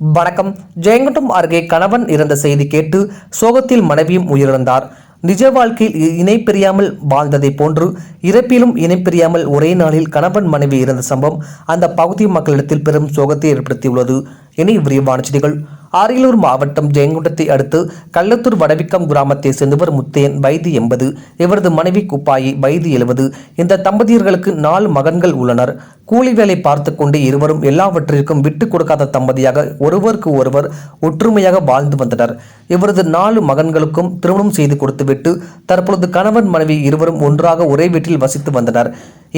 வணக்கம். ஜெயங்கொண்டம் அருகே கணவன் இறந்த செய்தி கேட்டு சோகத்தில் மனைவியும் உயிரிழந்தார். நிஜ வாழ்க்கையில் இ- வாழ்ந்ததை வாழ்ந்ததைப் போன்று இறப்பிலும் இணைப்பிரியாமல் ஒரே நாளில் கணவன் மனைவி இறந்த சம்பவம் அந்த பகுதி மக்களிடத்தில் பெரும் சோகத்தை ஏற்படுத்தியுள்ளது. இனி விரிவான செய்திகள். அரியலூர் மாவட்டம் ஜெயங்குண்டத்தை அடுத்து கள்ளத்தூர் வடவிக்கம் கிராமத்தை சேர்ந்தவர் முத்தையன் வயது எண்பது. இவரது மனைவி குப்பாயி வயது எழுபது இந்த தம்பதியர்களுக்கு நாலு மகன்கள் உள்ளனர். கூலி வேலை பார்த்து கொண்டு இருவரும் எல்லாவற்றிற்கும் விட்டு கொடுக்காத தம்பதியாக ஒருவருக்கு ஒருவர் ஒற்றுமையாக வாழ்ந்து வந்தனர். இவரது நாலு மகன்களுக்கும் திருமணம் செய்து கொடுத்துவிட்டு தற்பொழுது கணவன் மனைவி இருவரும் ஒன்றாக ஒரே வீட்டில் வசித்து வந்தனர்.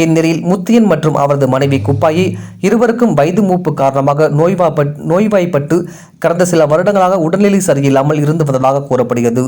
இந்நிலையில் முத்தியன் மற்றும் அவரது மனைவி குப்பாயி இருவருக்கும் வயது மூப்பு காரணமாக நோய்வாய்ப்பட் நோய்வாய்ப்பட்டு கடந்த சில வருடங்களாக உடல்நிலை சரியில்லாமல் இருந்து வந்ததாக கூறப்படுகிறது.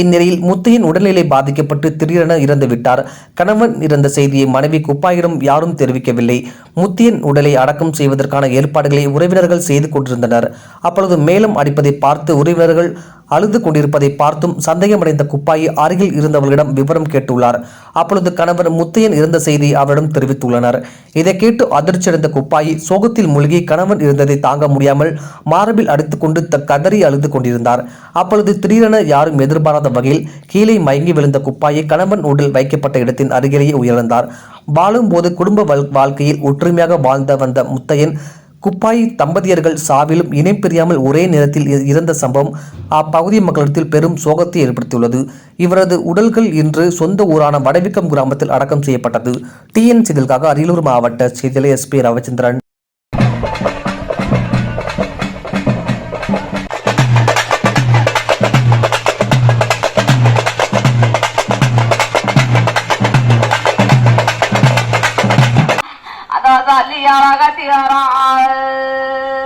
இந்நிலையில் முத்தியின் உடல்நிலை பாதிக்கப்பட்டு திடீரென இறந்துவிட்டார். கணவன் இறந்த செய்தியை மனைவி குப்பாயிடம் யாரும் தெரிவிக்கவில்லை. முத்தியன் உடலை அடக்கம் செய்வதற்கான ஏற்பாடுகளை உறவினர்கள் செய்து கொண்டிருந்தனர். அப்பொழுது மேலும் அடிப்பதை பார்த்து உறவினர்கள் அழுது கொண்டிருப்பதை பார்த்தும் சந்தேகமடைந்த குப்பாயி அருகில் இருந்தவர்களிடம் விவரம் கேட்டுள்ளார். அப்பொழுது கணவர் முத்தையன் இருந்த செய்தி அவரிடம் தெரிவித்துள்ளனர். இதை கேட்டு அதிர்ச்சியடைந்த குப்பாயி சோகத்தில் மூழ்கி கணவன் இருந்ததை தாங்க முடியாமல் மார்பில் அடித்துக்கொண்டு த கதறி அழுது கொண்டிருந்தார். அப்பொழுது திடீரென யாரும் எதிர்பாராத வகையில் கீழே மயங்கி விழுந்த குப்பாயி கணவன் உடல் வைக்கப்பட்ட இடத்தின் அருகிலேயே உயர்ந்தார். வாழும்போது குடும்ப வாழ்- வாழ்க்கையில் ஒற்றுமையாக வாழ்ந்த வந்த முத்தையன் குப்பாய் தம்பதியர்கள் சாவிலும் இணை பிரியாமல் ஒரே நேரத்தில் இறந்த சம்பவம் அப்பகுதி மக்களிடத்தில் பெரும் சோகத்தை ஏற்படுத்தியுள்ளது. இவரது உடல்கள் இன்று சொந்த ஊரான வடவிக்கம் கிராமத்தில் அடக்கம் செய்யப்பட்டது. டிஎன் செய்திகளுக்காக அரியலூர் மாவட்ட செய்தியாளர் எஸ்பி ரவிச்சந்திரன். ظل يرغ تيران